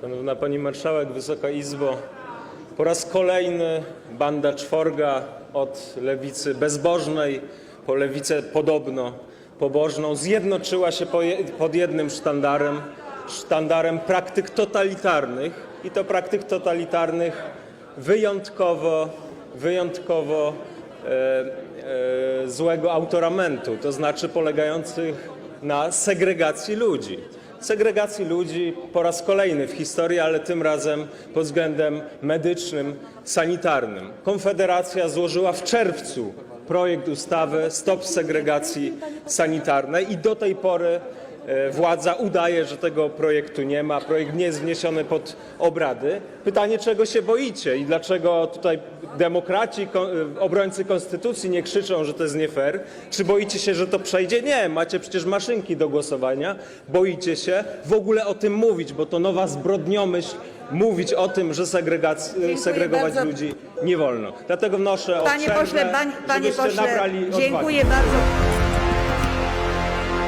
Szanowna Pani Marszałek, Wysoka Izbo, po raz kolejny banda czworga od lewicy bezbożnej po lewicę podobno pobożną zjednoczyła się pod jednym sztandarem, sztandarem praktyk totalitarnych i to praktyk totalitarnych wyjątkowo, wyjątkowo e, e, złego autoramentu, to znaczy polegających na segregacji ludzi. Segregacji ludzi po raz kolejny w historii, ale tym razem pod względem medycznym, sanitarnym. Konfederacja złożyła w czerwcu projekt ustawy Stop segregacji sanitarnej i do tej pory władza udaje, że tego projektu nie ma. Projekt nie jest wniesiony pod obrady. Pytanie, czego się boicie i dlaczego tutaj demokraci, e, obrońcy konstytucji nie krzyczą, że to jest nie fair? Czy boicie się, że to przejdzie? Nie, macie przecież maszynki do głosowania. Boicie się w ogóle o tym mówić, bo to nowa zbrodniomyśl mówić o tym, że Dziękuję segregować bardzo. ludzi nie wolno. Dlatego wnoszę o Panie przerwę, pośle, pań, panie pośle, nabrali odwagi. dziękuję bardzo.